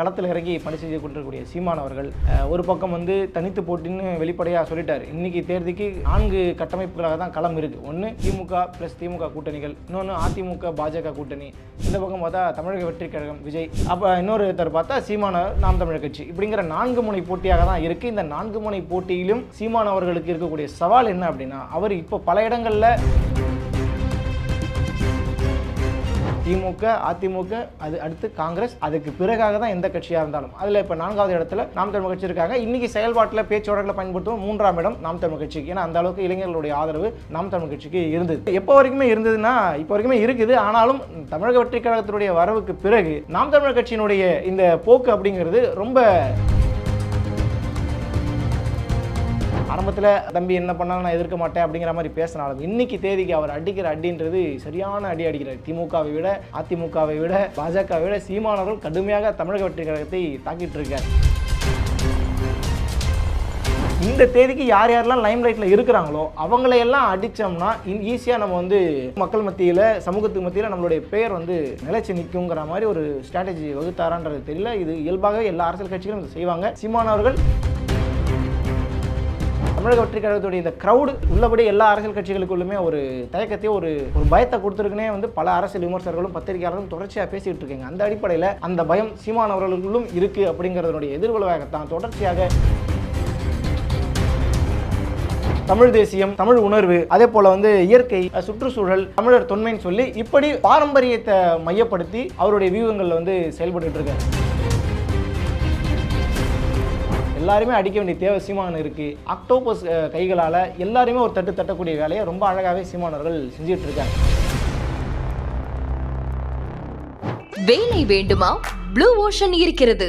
களத்தில் இறங்கி பணி செய்து கொண்டிருக்கக்கூடிய சீமான் அவர்கள் ஒரு பக்கம் வந்து தனித்து போட்டின்னு வெளிப்படையாக சொல்லிட்டார். இன்னைக்கு தேர்தலுக்கு நான்கு கட்டமைப்புகளாக தான் களம் இருக்குது ஒன்று திமுக ப்ளஸ் திமுக கூட்டணிகள் இன்னொன்று அதிமுக பாஜக கூட்டணி. இந்த பக்கம் பார்த்தா தமிழக வெற்றி கழகம் விஜய். அப்போ இன்னொருத்தர் பார்த்தா சீமான நாம் தமிழர் கட்சி. இப்படிங்கிற நான்கு முனை போட்டியாக தான் இருக்குது இந்த நான்கு முனை போட்டியிலும் சீமான் அவர்களுக்கு இருக்கக்கூடிய சவால் என்ன அப்படின்னா அவர் இப்போ பல இடங்களில் திமுக அதிமுக அது அடுத்து காங்கிரஸ் அதுக்கு பிறகாக தான் எந்த கட்சியாக இருந்தாலும். அதில் இப்போ நான்காவது இடத்துல நாம் தமிழ் கட்சி இருக்காங்க. இன்னைக்கு செயல்பாட்டில் பேச்சுவார்த்தைகளை பயன்படுத்தும் மூன்றாம் இடம் நாம் தமிழ் கட்சிக்கு. ஏன்னா அந்த அளவுக்கு இளைஞர்களுடைய ஆதரவு நாம் தமிழ் கட்சிக்கு இருந்தது. எப்போ வரைக்குமே இருந்ததுன்னா இப்போ வரைக்குமே இருக்குது. ஆனாலும் தமிழக வெற்றி கழகத்தினுடைய வரவுக்கு பிறகு நாம் தமிழர் கட்சியினுடைய இந்த போக்கு அப்படிங்கிறது ரொம்ப ஆரம்பத்தில் தம்பி என்ன பண்ணாலும் நான் எதிர்க்க மாட்டேன் அப்படிங்கிற மாதிரி பேசினாலும் இன்னைக்கு தேதிக்கு அவர் அடிக்கிற அடின்றது சரியான அடி அடிக்கிறார். திமுகவை விட அதிமுகவை விட பாஜகவை விட சீமானவர்கள் கடுமையாக தமிழக வெற்றி கழகத்தை தாக்கிட்டு இருக்கார். இந்த தேதிக்கு யார் யாரெல்லாம் லைம் லைட்டில் இருக்கிறாங்களோ அவங்களையெல்லாம் அடித்தோம்னா ஈஸியாக நம்ம வந்து மக்கள் மத்தியில் சமூகத்துக்கு மத்தியில் நம்மளுடைய பெயர் வந்து நிலைச்சு நிற்குங்கிற மாதிரி ஒரு ஸ்ட்ராட்டஜி வகுத்தாரான்றது தெரியல. இது இயல்பாகவே எல்லா அரசியல் கட்சிகளும் செய்வாங்க. சீமானவர்கள் தமிழக வெற்றி கழகத்துடைய இந்த க்ரௌடு உள்ளபடி எல்லா அரசியல் கட்சிகளுக்குள்ளுமே ஒரு தயக்கத்தையும் ஒரு ஒரு பயத்தை கொடுத்துருக்குனே வந்து பல அரசியல் விமர்சகர்களும் பத்திரிகையாளர்களும் தொடர்ச்சியாக பேசிட்டு இருக்காங்க. அந்த அடிப்படையில் அந்த பயம் சீமான் அவர்களுக்குள்ளும் இருக்குது அப்படிங்கிறதுனுடைய எதிர்விளைவாகத்தான் தொடர்ச்சியாக தமிழ் தேசியம் தமிழ் உணர்வு அதே போல வந்து இயற்கை சுற்றுச்சூழல் தமிழர் தொன்மைன்னு சொல்லி இப்படி பாரம்பரியத்தை மையப்படுத்தி அவருடைய வியூகங்களில் வந்து செயல்பட்டு இருக்காரு. எல்லாருமே அடிக்க வேண்டிய தேவை சீமான் இருக்கு. அக்டோபஸ் கைகளால் எல்லாருமே ஒரு தட்டு தட்டக்கூடிய வேலையை ரொம்ப அழகாகவே சீமானவர்கள் செஞ்சுட்டு இருக்காங்க வேலை வேண்டுமா? ப்ளூ ஓஷன் இருக்கிறது.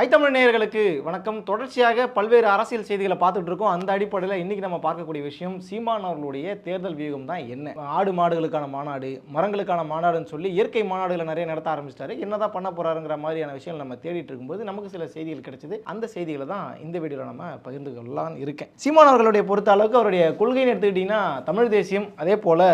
ஐத்தமிழ் நேயர்களுக்கு வணக்கம். தொடர்ச்சியாக பல்வேறு அரசியல் செய்திகளை பார்த்துட்டு இருக்கோம் அந்த அடிப்படையில் இன்றைக்கி நம்ம பார்க்கக்கூடிய விஷயம் சீமான் அவர்களுடைய தேர்தல் வியூகம் தான் என்ன? ஆடு மாடுகளுக்கான மாநாடு மரங்களுக்கான மாநாடுன்னு சொல்லி இயற்கை மாநாடுகளை நிறைய நடத்த ஆரம்பிச்சிட்டாரு. என்னதான் பண்ண போறாருங்கிற மாதிரியான விஷயங்கள் நம்ம தேடிட்டு இருக்கும்போது நமக்கு சில செய்திகள் கிடைச்சது. அந்த செய்திகளை தான் இந்த வீடியோவில் நம்ம பகிர்ந்து கொள்ளலாம் இருக்கேன். சீமான் அவர்களுடைய பொறுத்த அளவுக்கு அவருடைய கொள்கைன்னு எடுத்துக்கிட்டிங்கன்னா தமிழ் தேசியம் அதே போல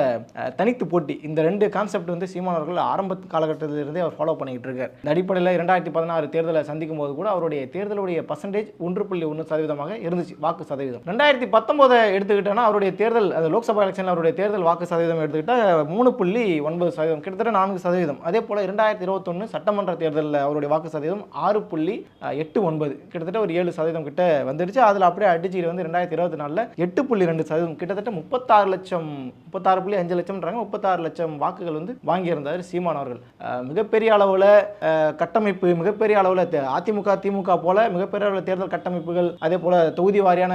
தனித்து போட்டி. இந்த ரெண்டு கான்செப்ட் வந்து சீமான் அவர்கள் ஆரம்ப காலகட்டத்திலிருந்தே அவர் ஃபாலோ பண்ணிக்கிட்டு இருக்கார். இந்த அடிப்படையில் இரண்டாயிரத்தி பதினாறு தேர்தலை சந்திக்கும் போது கூட அவருடைய தேர்தலுடைய பர்சன்டேஜ் ஒன்று புள்ளி ஒன்று சதவீதமாக இருந்துச்சு வாக்கு சதவீதம். ரெண்டாயிரத்தி பத்தொன்பதை எடுத்துக்கிட்டோன்னா அவருடைய தேர்தல் அது லோக்சபா எலெக்ஷனில் அவருடைய தேர்தல் வாக்கு சதவீதம் எடுத்துக்கிட்டால் மூணு புள்ளி ஒன்பது சதவீதம் கிட்டத்தட்ட நான்கு சதவீதம். அதே போல் இரண்டாயிரத்தி இருபத்தொன்று சட்டமன்ற தேர்தலில் அவருடைய வாக்கு சதவீதம் ஆறு புள்ளி எட்டு ஒன்பது. கிட்டத்தட்ட ஒரு ஏழு சதவீதம் கிட்ட வந்துடுச்சு அதில் அப்படியே அடிச்சுட்டு வந்து ரெண்டாயிரத்தி இருபத்தி நாலில் எட்டு புள்ளி ரெண்டு சதவீதம் கிட்டத்தட்ட முப்பத்தாறு லட்சம் முப்பத்தாறு புள்ளி அஞ்சு லட்சம்ன்றாங்க. முப்பத்தாறு லட்சம் வாக்குகள் வந்து வாங்கியிருந்தார் சீமான் அவர்கள். மிகப்பெரிய அளவில் கட்டமைப்பு மிகப்பெரிய அளவில் அதிமுக அதிமுக திமுக போல மிகப்பெரிய அளவில் தேர்தல் கட்டமைப்புகள் அதே போல தொகுதி வாரியான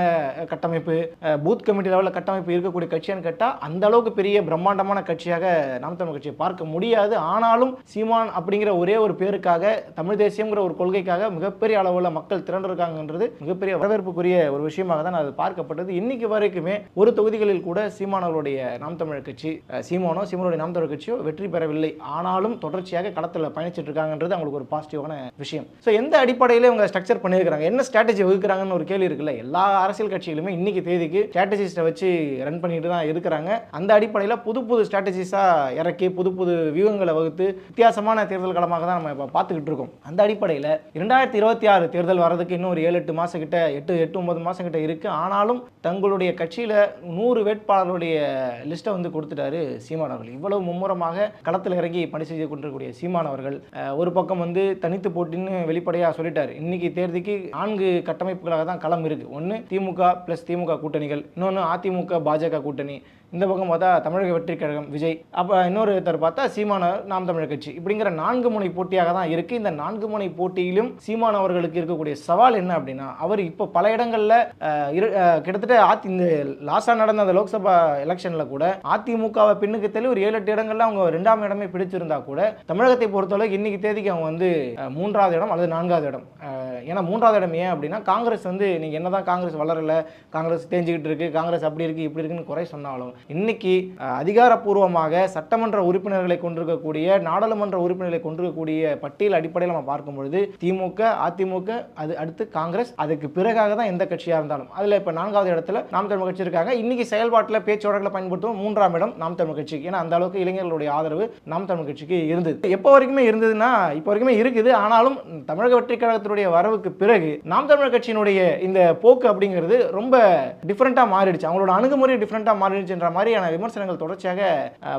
கட்டமைப்பு பூத் கமிட்டி லெவலில் கட்டமைப்பு இருக்கக்கூடிய கட்சியான்னு கேட்டால் அந்த அளவுக்கு பெரிய பிரம்மாண்டமான கட்சியாக நாம் தமிழ் கட்சியை பார்க்க முடியாது. ஆனாலும் சீமான் அப்படிங்கிற ஒரே ஒரு பேருக்காக தமிழ் தேசியங்கிற ஒரு கொள்கைக்காக மிகப்பெரிய அளவில் மக்கள் திரண்டிருக்காங்கன்றது மிகப்பெரிய வரவேற்புக்குரிய ஒரு விஷயமாக தான் அது பார்க்கப்பட்டது. இன்னைக்கு வரைக்குமே ஒரு தொகுதிகளில் கூட சீமானவர்களுடைய நாம் தமிழர் கட்சி சீமானோ சீமானுடைய நாம் தமிழர் கட்சியோ வெற்றி பெறவில்லை. ஆனாலும் தொடர்ச்சியாக களத்தில் பயணிச்சிட்டு இருக்காங்கன்றது அவங்களுக்கு ஒரு பாசிட்டிவான விஷயம். ஸோ எந்த அடி அடிப்படையில் இவங்க ஸ்ட்ரக்சர் பண்ணியிருக்காங்க என்ன ஸ்ட்ராட்டஜி வகுக்கிறாங்கன்னு ஒரு கேள்வி இருக்குல்ல? எல்லா அரசியல் கட்சிகளுமே இன்னைக்கு தேதிக்கு ஸ்ட்ராட்டஜிஸ்ட்டை வச்சு ரன் பண்ணிட்டு தான் இருக்கிறாங்க. அந்த அடிப்படையில் புது புது ஸ்ட்ராட்டஜிஸாக இறக்கி புது புது வியூகங்களை வகுத்து வித்தியாசமான தேர்தல் களமாக தான் நம்ம இப்போ பார்த்துக்கிட்டு இருக்கோம். அந்த அடிப்படையில் இரண்டாயிரத்தி இருபத்தி ஆறு தேர்தல் வரதுக்கு இன்னும் ஒரு ஏழு எட்டு மாதம் கிட்ட எட்டு எட்டு ஒன்பது மாதம் கிட்ட இருக்கு. ஆனாலும் தங்களுடைய கட்சியில் நூறு வேட்பாளர்களுடைய லிஸ்ட்டை வந்து கொடுத்துட்டாரு சீமான் அவர்கள். இவ்வளவு மும்முரமாக களத்தில் இறங்கி பணி செய்து கொண்டிருக்கக்கூடிய சீமான் அவர்கள் ஒரு பக்கம் வந்து தனித்து போட்டின்னு வெளிப்படையாக சொல்லிட்டாரு. இன்னைக்கு தேர்தலுக்கு நான்கு கட்டமைப்புகளாக தான் களம் இருக்கு. ஒன்று திமுக ப்ளஸ் திமுக கூட்டணிகள் இன்னொன்று அதிமுக பாஜக கூட்டணி. இந்த பக்கம் பார்த்தா தமிழக வெற்றி கழகம் விஜய். அப்போ இன்னொருத்தர் பார்த்தா சீமான நாம் தமிழர் கட்சி. இப்படிங்கிற நான்கு முனை போட்டியாக தான் இருக்குது இந்த நான்கு முனை போட்டியிலும் சீமான் அவர்களுக்கு இருக்கக்கூடிய சவால் என்ன அப்படின்னா அவர் இப்போ பல இடங்களில் இரு- கிட்டத்தட்ட ஆத்தி இந்த லாஸ்டாக நடந்த அந்த லோக்சபா எலெக்ஷனில் கூட அதிமுகவை பின்னுக்கு தள்ளி ஒரு ஏழு எட்டு இடங்கள்ல அவங்க ரெண்டாம் இடமே பிடிச்சிருந்தா கூட தமிழகத்தை பொறுத்தளவுக்கு இன்னைக்கு தேதிக்கு அவங்க வந்து மூன்றாவது இடம் அல்லது நான்காவது இடம். ஏன்னா மூன்றாவது இடம் ஏன் அப்படின்னா காங்கிரஸ் வந்து நீங்கள் என்னதான் காங்கிரஸ் வளரல காங்கிரஸ் தேஞ்சிக்கிட்டு இருக்கு காங்கிரஸ் அப்படி இருக்கு இப்படி இருக்குன்னு குறை சொன்னாலும் இன்னைக்கு அதிகாரப்பூர்வமாக சட்டமன்ற உறுப்பினர்களை கொண்டிருக்கக்கூடிய நாடாளுமன்ற உறுப்பினர்களை கொண்டிருக்கக்கூடிய பட்டியல் அடிப்படையில் நம்ம பார்க்கும் பொழுது திமுக அதிமுக அது அடுத்து காங்கிரஸ் அதுக்கு பிறகாக தான் எந்த கட்சியாக இருந்தாலும். அதில் இப்போ நான்காவது இடத்துல நாம் தமிழ் கட்சி இருக்காங்க. இன்னைக்கு செயல்பாட்டில் பேச்சுவழக்கில் பயன்படுத்தும் மூன்றாம் இடம் நாம் தமிழ் கட்சிக்கு. ஏன்னா அந்த அளவுக்கு இளைஞர்களுடைய ஆதரவு நாம் தமிழ் கட்சிக்கு இருந்தது. எப்போ வரைக்குமே இருந்ததுன்னா இப்போ வரைக்குமே இருக்குது. ஆனாலும் தமிழக வெற்றி கழகத்தினுடைய வரவுக்கு பிறகு நாம் தமிழர் கட்சியினுடைய இந்த போக்கு அப்படிங்கிறது ரொம்ப டிஃப்ரெண்ட்டாக மாறிடுச்சு. அவங்களோட அணுகுமுறை டிஃப்ரெண்ட்டாக மாறிடுச்சுன்ற மாதிரியான விமர்சனங்கள் தொடர்ச்சியாக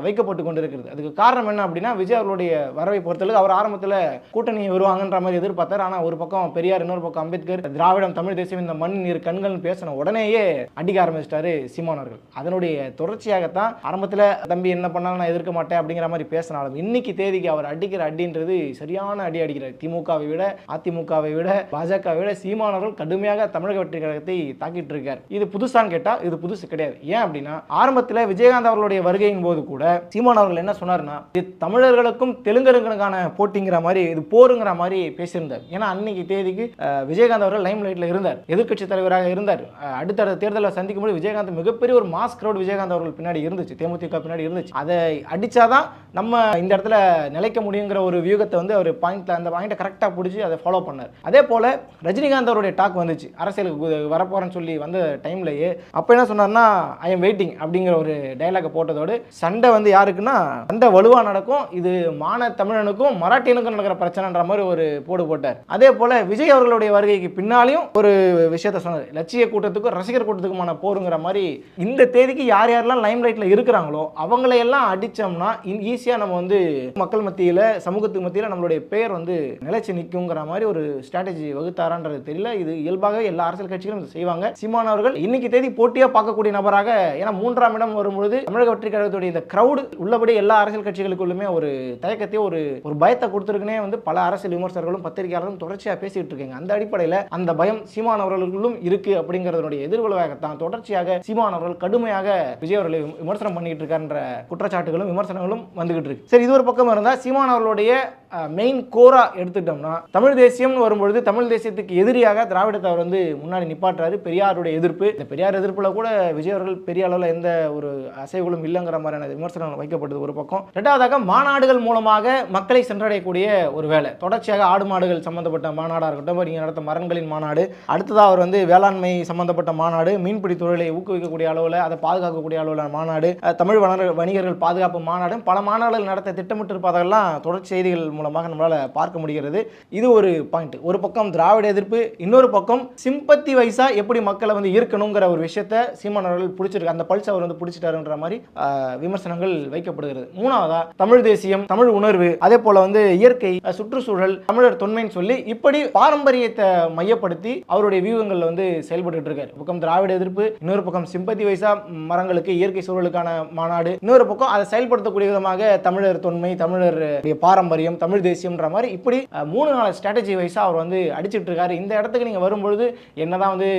வைக்கப்பட்டு கொண்டிருக்கிறது. அதுக்கு காரணம் என்ன அப்படின்னா விஜய் அவர்களுடைய வரவை பொறுத்தளவு அவர் ஆரம்பத்தில் கூட்டணி வருவாங்கன்ற மாதிரி எதிர்பார்த்தார். ஆனால் ஒரு பக்கம் பெரியார் இன்னொரு பக்கம் அம்பேத்கர் திராவிடம் தமிழ் தேசியம் இந்த மண் நீர் கண்கள் பேசின உடனேயே அடிக்க ஆரம்பிச்சிட்டாரு சீமான் அவர்கள். அதனுடைய தொடர்ச்சியாகத்தான் ஆரம்பத்தில் தம்பி என்ன பண்ணாலும் நான் எதிர்க்க மாட்டேன் அப்படிங்கிற மாதிரி பேசினாலும் இன்னைக்கு தேதிக்கு அவர் அடிக்கிற அடின்றது சரியான அடி அடிக்கிறார். திமுகவை விட அதிமுகவை விட பாஜகவை விட சீமானவர்கள் கடுமையாக தமிழக வெற்றி கழகத்தை தாக்கிட்டு இருக்கார். இது புதுசான்னு கேட்டால் இது புதுசு கிடையாது. ஏன் அப்படின்னா சமீபத்தில் விஜயகாந்த் அவர்களுடைய வருகையின் போது கூட சீமான் அவர்கள் என்ன சொன்னார்னா இது தமிழர்களுக்கும் தெலுங்கர்களுக்கான போட்டிங்கிற மாதிரி இது போருங்கிற மாதிரி பேசியிருந்தார். ஏன்னா அன்னைக்கு தேதிக்கு விஜயகாந்த் அவர்கள் லைம் லைட்டில் இருந்தார். எதிர்க்கட்சி தலைவராக இருந்தார். அடுத்தடுத்த தேர்தலை சந்திக்கும் போது விஜயகாந்த் மிகப்பெரிய ஒரு மாஸ் கிரௌட் விஜயகாந்த் அவர்கள் பின்னாடி இருந்துச்சு. தேமுதிக பின்னாடி இருந்துச்சு. அதை அடித்தாதான் நம்ம இந்த இடத்துல நிலைக்க முடியுங்கிற ஒரு வியூகத்தை வந்து அவர் பாயிண்ட்ல அந்த பாயிண்ட்டை கரெக்டாக பிடிச்சி அதை ஃபாலோ பண்ணார். அதே போல ரஜினிகாந்த் அவருடைய டாக் வந்துச்சு. அரசியலுக்கு வரப்போகிறேன்னு வரப்போறேன்னு சொல்லி வந்த டைம்லயே அப்போ என்ன சொன்னார்னா ஐ எம் வெயிட்டிங் அப்படிங்கிற ஒரு டைலாக போட்டதோடு சண்டை வந்து யாருக்குன்னா சண்டை வலுவா நடக்கும். இது மான தமிழனுக்கும் மராட்டியனுக்கும் நடக்கிற பிரச்சனைன்ற மாதிரி ஒரு போடு போட்டார். அதே போல விஜய் அவர்களுடைய வருகைக்கு பின்னாலையும் ஒரு விஷயத்த சொன்னார். லட்சிய கூட்டத்துக்கும் ரசிகர் கூட்டத்துக்குமான போருங்கிற மாதிரி இந்த தேதிக்கு யார் யாரெல்லாம் லைம் லைட்ல இருக்கிறாங்களோ அவங்களையெல்லாம் அடிச்சோம்னா ஈஸியாக நம்ம வந்து மக்கள் மத்தியில் சமூகத்துக்கு மத்தியில் நம்மளுடைய பெயர் வந்து நிலைச்சு நிற்குங்கிற மாதிரி ஒரு ஸ்ட்ராட்டஜி வகுத்தாரான்றது தெரியல. இது இயல்பாகவே எல்லா அரசியல் கட்சிகளும் செய்வாங்க. சீமான் அவர்கள் இன்னைக்கு தேதி போட்டியாக பார்க்கக்கூடிய நபராக ஏன்னா மூன்றாம் இடம் வரும்பொழுது தமிழக வெற்றி கழகத்துடைய இந்த கிரௌடு உள்ளபடி எல்லா அரசியல் கட்சிகளுக்குள்ளுமே ஒரு தயக்கத்தை ஒரு ஒரு பயத்தை கொடுத்துருக்குனே வந்து பல அரசியல் விமர்சகர்களும் பத்திரிகையாளர்களும் தொடர்ச்சியாக பேசிட்டு இருக்காங்க. அந்த அடிப்படையில் அந்த பயம் சீமான் அவர்களுக்குள்ளும் இருக்கு அப்படிங்கிறதுடைய எதிர்விளைவாகத்தான் தொடர்ச்சியாக சீமான் அவர்கள் கடுமையாக விஜய் அவர்களை விமர்சனம் பண்ணிட்டு இருக்கான்ற குற்றச்சாட்டுகளும் விமர்சனங்களும் வந்துகிட்டு இருக்கு. சரி இது ஒரு பக்கம் இருந்தால் சீமான் அவர்களுடைய மெயின் கோரா எடுத்துட்டோம்னா தமிழ் தேசியம்னு வரும்பொழுது தமிழ் தேசியத்துக்கு எதிரியாக திராவிடத்தை அவர் வந்து முன்னாடி நிப்பாட்டுறாரு. பெரியாருடைய எதிர்ப்பு. இந்த பெரியார் எதிர்ப்பில் கூட விஜய் அவர்கள் பெரிய அளவில் எந்த ஒரு அசைவுகளும் இல்லைங்கிற மாதிரியான விமர்சனங்கள் வைக்கப்படுது ஒரு பக்கம். ரெண்டாவதாக மாநாடுகள் மூலமாக மக்களை சென்றடையக்கூடிய ஒரு வேலை. தொடர்ச்சியாக ஆடு மாடுகள் சம்பந்தப்பட்ட மாநாடாக இருக்கட்டும் நீங்கள் நடத்த மரங்களின் மாநாடு. அடுத்ததாக அவர் வந்து வேளாண்மை சம்பந்தப்பட்ட மாநாடு மீன்பிடி தொழிலை ஊக்குவிக்கக்கூடிய அளவில் அதை பாதுகாக்கக்கூடிய அளவில் மாநாடு தமிழ் வணர் வணிகர்கள் பாதுகாப்பு மாநாடு பல மாநாடுகள் நடத்த திட்டமிட்டு இருப்பதெல்லாம் தொடர் செய்திகள் மூலமாக நம்மளால் பார்க்க முடிகிறது. இது ஒரு பாயிண்ட். ஒரு பக்கம் திராவிட எதிர்ப்பு இன்னொரு பக்கம் சிம்பத்தி வயசாக எப்படி மக்களை வந்து ஈர்க்கணுங்கிற ஒரு விஷயத்த சீமான் அவர்கள் பிடிச்சிருக்கு அந்த பல்ஸ் அவர் வந்து பிடிச்சிட்டாருன்ற மாதிரி விமர்சனங்கள் வைக்கப்படுகிறது. மூணாவதா தமிழ் தேசியம் தமிழ் உணர்வு அதே போல வந்து இயற்கை சுற்றுச்சூழல் தமிழர் தொன்மைன்னு சொல்லி இப்படி பாரம்பரியத்தை மையப்படுத்தி அவருடைய வியூகங்களில் வந்து செயல்பட்டு இருக்காரு பக்கம் திராவிட எதிர்ப்பு இன்னொரு பக்கம் சிம்பத்தி வைஸா மரங்களுக்கு இயற்கை சூழலுக்கான மாநாடு இன்னொரு பக்கம் அதை செயல்படுத்தக்கூடிய விதமாக தமிழர் தொன்மை தமிழர் பாரம்பரியம் தமிழ் தேசியம்ன்ற மாதிரி இப்படி மூணு நாள் ஸ்ட்ராட்டஜி வைஸாக அவர் வந்து அடிச்சுட்டு இருக்காரு இந்த இடத்துக்கு நீங்கள் வரும்பொழுது என்னதான் வந்து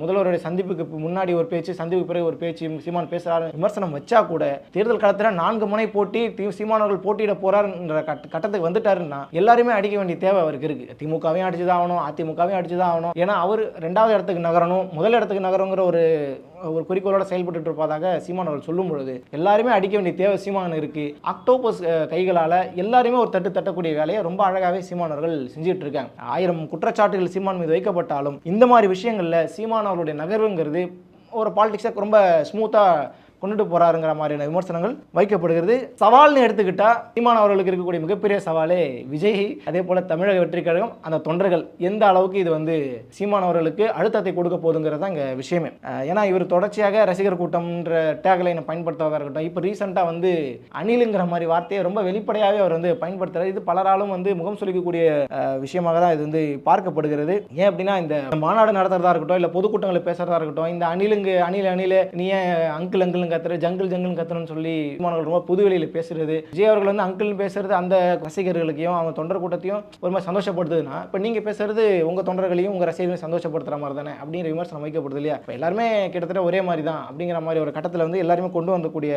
முதல்வருடைய சந்திப்புக்கு முன்னாடி ஒரு பேச்சு சந்திப்புக்கு பிறகு ஒரு பேச்சு சீமான் பேசுறாரு விமர்சனம் வச்சா கூட தேர்தல் காலத்துல நான்கு முனை போட்டி தி- சீமான் போட்டியிட போறாருன்ற கட்டத்துக்கு வந்துட்டாருன்னா எல்லாருமே அடிக்க வேண்டிய தேவை அவருக்கு இருக்கு. திமுகவையும் அடிச்சுதான் ஆகணும் அதிமுகவையும் அடிச்சுதான் ஆகணும். ஏன்னா அவர் ரெண்டாவது இடத்துக்கு நகரணும் முதல் இடத்துக்கு நகரங்கிற ஒரு ஒரு குறிக்கோளோட செயல்பட்டு இருப்பதாக சீமான் அவர்கள் சொல்லும் பொழுது எல்லாருமே அடிக்க வேண்டிய தேவை சீமான் இருக்கு. அக்டோபஸ் கைகளால எல்லாருமே ஒரு தட்டு தட்டக்கூடிய வேலையை ரொம்ப அழகாவே சீமான் அவர்கள் செஞ்சுட்டு இருக்காங்க. ஆயிரம் குற்றச்சாட்டுகள் சீமான் மீது வைக்கப்பட்டாலும் இந்த மாதிரி விஷயங்கள்ல சீமான் அவர்களுடைய நகர்வுங்கிறது ஒரு பாலிடிக்ஸை ரொம்ப ஸ்மூத்தாக கொண்டுட்டு போறாருங்கிற மாதிரியான விமர்சனங்கள் வைக்கப்படுகிறது. சவால்னு எடுத்துக்கிட்டா சீமான் அவர்களுக்கு இருக்கக்கூடிய மிகப்பெரிய சவாலே விஜய். அதே போல தமிழக வெற்றி கழகம் அந்த தொண்டர்கள் எந்த அளவுக்கு இது வந்து சீமான் அவர்களுக்கு அழுத்தத்தை கொடுக்க போதுங்கிறது தான் இங்கே விஷயமே. ஏன்னா இவர் தொடர்ச்சியாக ரசிகர் கூட்டம்ன்ற டேக்லைனை பயன்படுத்துவதாக இருக்கட்டும் இப்போ ரீசெண்டாக வந்து அணிலுங்கிற மாதிரி வார்த்தையை ரொம்ப வெளிப்படையாகவே அவர் வந்து பயன்படுத்துறாரு. இது பலராலும் வந்து முகம் சுலிக்கக்கூடிய விஷயமாக தான் இது வந்து பார்க்கப்படுகிறது. ஏன் அப்படின்னா இந்த மாநாடு நடத்துறதா இருக்கட்டும் இல்லை பொதுக்கூட்டங்களை பேசுறதா இருக்கட்டும் இந்த அணிலுங்க அணில் அணில நீ ஏன் அங்கிள் ஜங்கல் கத்துற ஜங்கிள் ஜங்கிள் கத்துறன்னு சொல்லி சீமானவர்கள் ரொம்ப புது வெளியில் பேசுறது. விஜய் அவர்கள் வந்து அங்கிள் பேசுறது அந்த ரசிகர்களுக்கையும் அவங்க தொண்டர் கூட்டத்தையும் ஒரு மாதிரி சந்தோஷப்படுத்துதுன்னா இப்போ நீங்கள் பேசுறது உங்கள் தொண்டர்களையும் உங்கள் ரசிகர்களையும் சந்தோஷப்படுத்துற மாதிரி தானே? அப்படிங்கிற விமர்சனம் வைக்கப்படுது இல்லையா? இப்போ எல்லாருமே கிட்டத்தட்ட ஒரே மாதிரி தான் அப்படிங்கிற மாதிரி ஒரு கட்டத்தில் வந்து எல்லாருமே கொண்டு வந்தக்கூடிய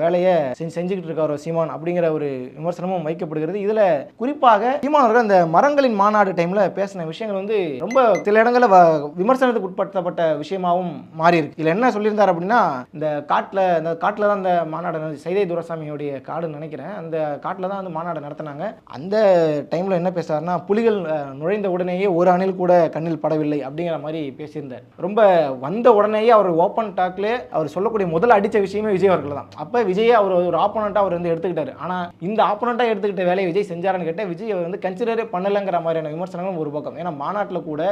வேலையை செஞ்சு செஞ்சுக்கிட்டு இருக்கார் சீமான் அப்படிங்கிற ஒரு விமர்சனமும் வைக்கப்படுகிறது. இதில் குறிப்பாக சீமான் அவர்கள் அந்த மரங்களின் மாநாடு டைமில் பேசின விஷயங்கள் வந்து ரொம்ப சில இடங்களில் வ- விமர்சனத்துக்கு உட்படுத்தப்பட்ட விஷயமாகவும் மாறி இருக்கு இதில் என்ன சொல்லியிருந்தார் அப்படின்னா இந்த காட்டில் அந்த காட்டில் தான் அந்த மாநாடு சைதை துரசாமியோடைய காடுன்னு நினைக்கிறேன். அந்த காட்டில் தான் வந்து மாநாடு நடத்தினாங்க. அந்த டைமில் என்ன பேசுறாருன்னா புலிகள் நுழைந்த உடனேயே ஒரு அணில் கூட கண்ணில் படவில்லை அப்படிங்கிற மாதிரி பேசியிருந்தார். ரொம்ப வந்த உடனேயே அவர் ஓப்பன் டாக்ல அவர் சொல்லக்கூடிய முதல் அடித்த விஷயமே விஜய் அவர்கள் தான். அப்போ விஜயை அவர் ஒரு ஆப்போனண்ட்டாக அவர் வந்து எடுத்துக்கிட்டார். ஆனால் இந்த ஆப்போனண்ட்டாக எடுத்துக்கிட்ட வேலையை விஜய் செஞ்சாரான்னு கேட்டால் விஜய் அவர் வந்து கன்சிடரே பண்ணலைங்கிற மாதிரியான விமர்சனங்களும் ஒரு பக்கம். ஏன்னா மாநாட்டில் கூட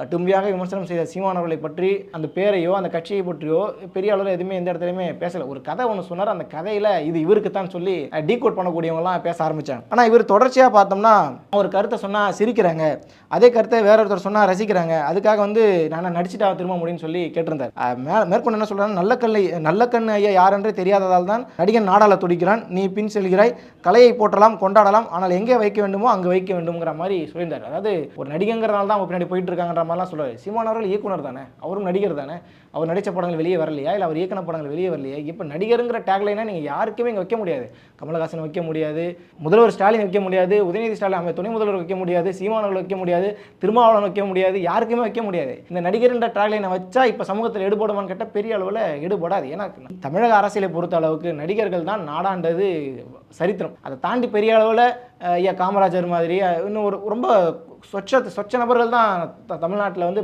கடுமையாக விமர்சனம் செய்த சீமானவர்களை பற்றி அந்த பேரையோ அந்த கட்சியை பற்றியோ பெரிய அளவில் எதுவுமே எந்த இடத்துலையுமே பேசல. ஒரு கதை ஒன்று சொன்னார். அந்த கதையில் இது இவருக்கு தான் சொல்லி டீகோட் பண்ணக்கூடியவங்கலாம் பேச ஆரம்பிச்சாங்க. ஆனால் இவர் தொடர்ச்சியாக பார்த்தோம்னா ஒரு கருத்தை சொன்னால் சிரிக்கிறாங்க. அதே கருத்தை வேற ஒருத்தர் சொன்னால் ரசிக்கிறாங்க. அதுக்காக வந்து நான் நடிச்சுட்டா திரும்ப முடியும்னு சொல்லி கேட்டிருந்தார். மே- மேற்கொண்டு என்ன சொல்றாங்க நல்ல கல்லை நல்ல கண்ணு ஐயா யாரென்றே தெரியாததால் தான் நடிகன் நாடால துடிக்கிறான். நீ பின் செல்கிறாய். கலையை போற்றலாம் கொண்டாடலாம். ஆனால் எங்கே வைக்க வேண்டுமோ அங்கே வைக்க வேண்டும்ங்கிற மாதிரி சொல்லியிருந்தார். அதாவது ஒரு நடிகங்கிறனால தான் அவங்க பின்னாடி போயிட்டு இருக்காங்கன்ற மாதிரிலாம் சொல்லுவார் சீமான் அவர்கள் இயக்குனர் தானே. அவரும் நடிகர் தானே. அவர் நடித்த படங்கள் வெளியே வரலையா? இல்லை அவர் இயக்கின படங்கள் வெளியே வரலையா? இப்போ நடிகருங்கிற டேக்லைனா நீங்கள் யாருக்குமே இங்கே வைக்க முடியாது. கமலஹாசன் வைக்க முடியாது முதல்வர் ஸ்டாலின் வைக்க முடியாது உதயநிதி ஸ்டாலின் அமை துணை முதல்வர் வைக்க முடியாது சீமானவர்கள் வைக்க முடியாது திருமாவளவன் வைக்க முடியாது யாருக்குமே வைக்க முடியாது. இந்த நடிகர்ன்ற டேக்லைனை வச்சா இப்போ சமூகத்தில் ஈடுபடுவான்னு கேட்டால் பெரிய அளவில் ஈடுபடாது ஏன்னா தமிழக அரசியலை பொறுத்த அளவுக்கு நடிகர்கள் தான் நாடாண்டது சரித்திரம். அதை தாண்டி பெரிய அளவில் ஐயா காமராஜர் மாதிரி இன்னும் ஒரு ரொம்ப சொச்ச சொச்ச நபர்கள் தான் த- தமிழ்நாட்டில் வந்து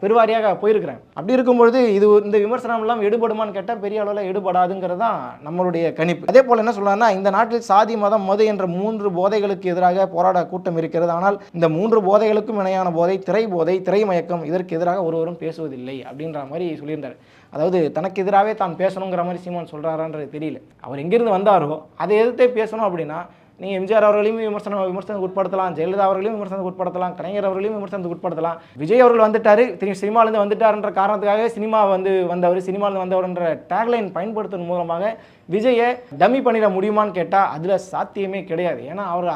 பெருவாரியாக போயிருக்கிறேன். அப்படி இருக்கும்பொழுது இது இந்த விமர்சனம் எல்லாம் எடுபடுமான்னு கேட்டால் பெரிய அளவில் எடுபடாதுங்கிறது தான் நம்மளுடைய கணிப்பு. அதே போல் என்ன சொல்லலாம்னா இந்த நாட்டில் சாதி மதம் மது என்ற மூன்று போதைகளுக்கு எதிராக போராட கூட்டம் இருக்கிறது. ஆனால் இந்த மூன்று போதைகளுக்கும் இணையான போதை திரை போதை திரைமயக்கம் இதற்கு எதிராக ஒருவரும் பேசுவதில்லை அப்படின்ற மாதிரி சொல்லியிருந்தார். அதாவது தனக்கு எதிராகவே தான் பேசணுங்கிற மாதிரி சீமான் சொல்கிறாரான்றது தெரியல. அவர் எங்கேருந்து வந்தாரோ அதை எதிர்த்தே பேசணும் அப்படின்னா நீங்கள் எம்ஜிஆர் அவர்களையும் விமர்சனம் விமர்சனத்துக்கு உட்படுத்தலாம் ஜெயலலிதா அவர்களையும் விமர்சனத்துக்கு உட்படுத்தலாம் கலைஞர் அவர்களையும் விமர்சனத்துக்கு உட்படுத்தலாம். விஜய் அவர்கள் வந்துட்டாரு திரும்பி சினிமாலேருந்து வந்துட்டார்ன்ற காரணத்துக்காக சினிமா வந்து வந்தவர் சினிமாலேருந்து வந்தவர்ன்ற டேக்லைன் பயன்படுத்துவதன் மூலமாக விஜயை டம்மி பண்ணிட முடியுமான்னு கேட்டால் அதில் சாத்தியமே கிடையாது. ஏன்னா அவர்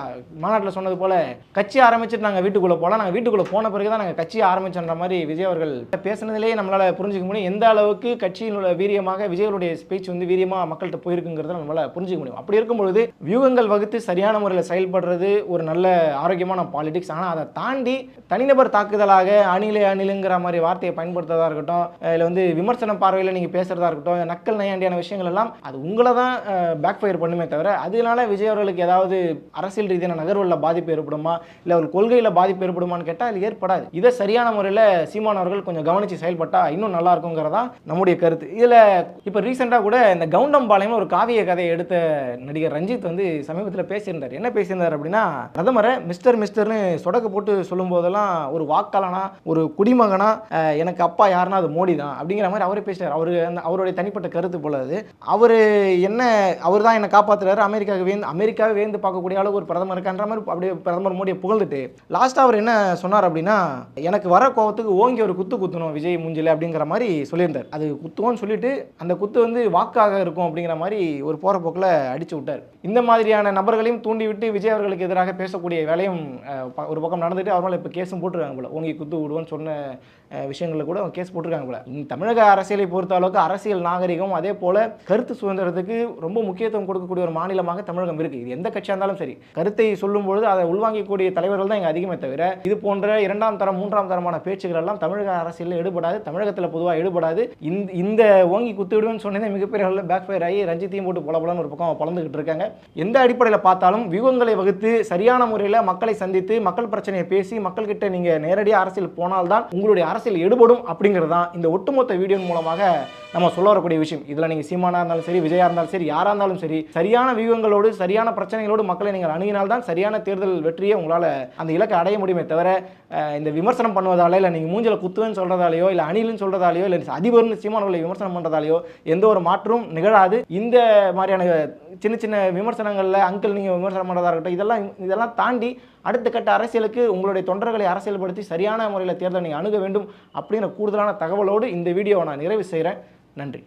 மாநாட்டில் சொன்னது போல் கட்சி ஆரம்பிச்சுட்டு நாங்கள் வீட்டுக்குள்ளே போகலாம் நாங்கள் வீட்டுக்குள்ளே போன பிறகு தான் நாங்கள் கட்சி ஆரம்பிச்சோன்ற மாதிரி விஜய் அவர்கள் பேசுனதுலேயே நம்மளால் புரிஞ்சுக்க முடியும். எந்த அளவுக்கு கட்சியின் வீரியமாக விஜயனுடைய ஸ்பீச் வந்து வீரியமாக மக்கள்கிட்ட போயிருக்குங்கிறத நம்மளால் புரிஞ்சுக்க முடியும். அப்படி இருக்கும் பொழுது வியூகங்கள் வகுத்து சரியான முறையில் செயல்படுறது ஒரு நல்ல ஆரோக்கியமான பாலிடிக்ஸ் ஆனால் அதை தாண்டி தனிநபர் தாக்குதலாக அணிலே அணிலுங்கிற மாதிரி வார்த்தையை பயன்படுத்துறதா இருக்கட்டும் இல்லை வந்து விமர்சன பார்வையில் நீங்கள் பேசுறதா இருக்கட்டும் நக்கல் நையாண்டியான விஷயங்கள் எல்லாம் அது உங்களை தான் பேக் ஃபயர் பண்ணுமே தவிர அதனால விஜய் அவர்களுக்கு ஏதாவது அரசியல் ரீதியான நகர்வுகளில் பாதிப்பு ஏற்படுமா? இல்லை அவர் கொள்கையில் பாதிப்பு ஏற்படுமான்னு கேட்டால் அது ஏற்படாது. இதை சரியான முறையில் சீமான் அவர்கள் கொஞ்சம் கவனித்து செயல்பட்டால் இன்னும் நல்லா இருக்குங்கிறதா நம்முடைய கருத்து. இதில் இப்போ ரீசெண்டாக கூட இந்த கவுண்டம்பாளையம் ஒரு காவிய கதையை எடுத்த நடிகர் ரஞ்சித் வந்து சமீபத்தில் பேசியிருந்தார். என்ன பேசியிருந்தார் அப்படின்னா பிரதமரை மிஸ்டர் மிஸ்டர்னு சொடக்கு போட்டு சொல்லும் போதெல்லாம் ஒரு வாக்காளனா ஒரு குடிமகனா எனக்கு அப்பா யாருன்னா அது மோடி தான் அப்படிங்கிற மாதிரி அவரே பேசினார் அவரு அந்த அவருடைய தனிப்பட்ட கருத்து போல அது. அவர் என்ன அவர் தான் என்னை காப்பாற்றுறாரு அமெரிக்காவுக்கு வேந்து அமெரிக்காவே வேந்து பார்க்கக்கூடிய அளவுக்கு ஒரு பிரதமர் இருக்கான்ற மாதிரி அப்படியே பிரதமர் மோடியை புகழ்ந்துட்டு லாஸ்ட்டாக அவர் என்ன சொன்னார் அப்படின்னா எனக்கு வர கோவத்துக்கு ஓங்கி ஒரு குத்து குத்தணும் விஜய் மூஞ்சில அப்படிங்கிற மாதிரி சொல்லியிருந்தார். அது குத்துவோன்னு சொல்லிட்டு அந்த குத்து வந்து வாக்காக இருக்கும் அப்படிங்கிற மாதிரி ஒரு போகிற போக்கில் அடிச்சு விட்டார். இந்த மாதிரியான நபர்களையும் தூண்டிவிட்டு விஜய் அவர்களுக்கு எதிராக பேசக்கூடிய வேலையும் ப- ஒரு பக்கம் நடந்துட்டு அவரால் இப்போ கேஸும் போட்டிருக்காங்க போல. ஓங்கி குத்து விடுவோன்னு சொன்ன விஷயங்களில் கூட கேஸ் போட்டிருக்காங்க போல. தமிழக அரசியலை பொறுத்த அளவுக்கு அரசியல் நாகரிகம் அதே போல கருத்து சுதந்திரத்தை சுதந்திரத்துக்கு ரொம்ப முக்கியத்துவம் கொடுக்கக்கூடிய ஒரு மாநிலமாக தமிழகம் இருக்கு. இது எந்த கட்சியாக இருந்தாலும் சரி. கருத்தை சொல்லும் பொழுது அதை உள்வாங்கக்கூடிய தலைவர்கள் தான் இங்கே அதிகமே தவிர இது போன்ற இரண்டாம் தரம் மூன்றாம் தரமான பேச்சுகள் எல்லாம் தமிழக அரசியலில் ஈடுபடாது தமிழகத்தில் பொதுவாக ஈடுபடாது. இந்த இந்த ஓங்கி குத்து விடுவேன்னு சொன்னதே மிகப்பெரிய அளவில் பேக் ஃபயர் ஆகி ரஞ்சித்தையும் போட்டு பொலபலன்னு ஒரு பக்கம் பழந்துகிட்டு இருக்காங்க. எந்த அடிப்படையில் பார்த்தாலும் வியூகங்களை வகுத்து சரியான முறையில் மக்களை சந்தித்து மக்கள் பிரச்சனையை பேசி மக்கள்கிட்ட நீங்கள் நேரடியாக அரசியல் போனால்தான் உங்களுடைய அரசியல் எடுபடும் அப்படிங்கிறது தான் இந்த ஒட்டுமொத்த வீடியோ மூலமாக நம்ம சொல்ல வரக்கூடிய விஷயம். இதில் நீங்கள் சீமானா இருந்தாலும் சரி விஜயா இருந்தாலும் சரி யாராக இருந்தாலும் சரி சரியான வியூகங்களோடு சரியான பிரச்சனைகளோடு மக்களை நீங்கள் அணுகினால்தான் சரியான தேர்தல் வெற்றியை உங்களால் அந்த இலக்கை அடைய முடியுமே தவிர இந்த விமர்சனம் பண்ணுவதால இல்லை நீங்கள் மூஞ்சில் குத்துவேன்னு சொல்கிறதாலையோ இல்லை அணிலுன்னு சொல்கிறதாலையோ இல்லை அதிபர்னு சீமானவர்களை விமர்சனம் பண்ணுறதாலையோ எந்த ஒரு மாற்றமும் நிகழாது. இந்த மாதிரியான சின்ன சின்ன விமர்சனங்களில் அங்கிள் நீங்கள் விமர்சனம் பண்ணுறதா இருக்கட்டும் இதெல்லாம் இதெல்லாம் தாண்டி அடுத்த கட்ட அரசியலுக்கு உங்களுடைய தொண்டர்களை அரசியல்படுத்தி சரியான முறையில் தேர்தல் நீங்கள் அணுக வேண்டும் அப்படிங்கிற கூடுதலான தகவலோடு இந்த வீடியோவை நான் நிறைவு செய்கிறேன் நன்றி.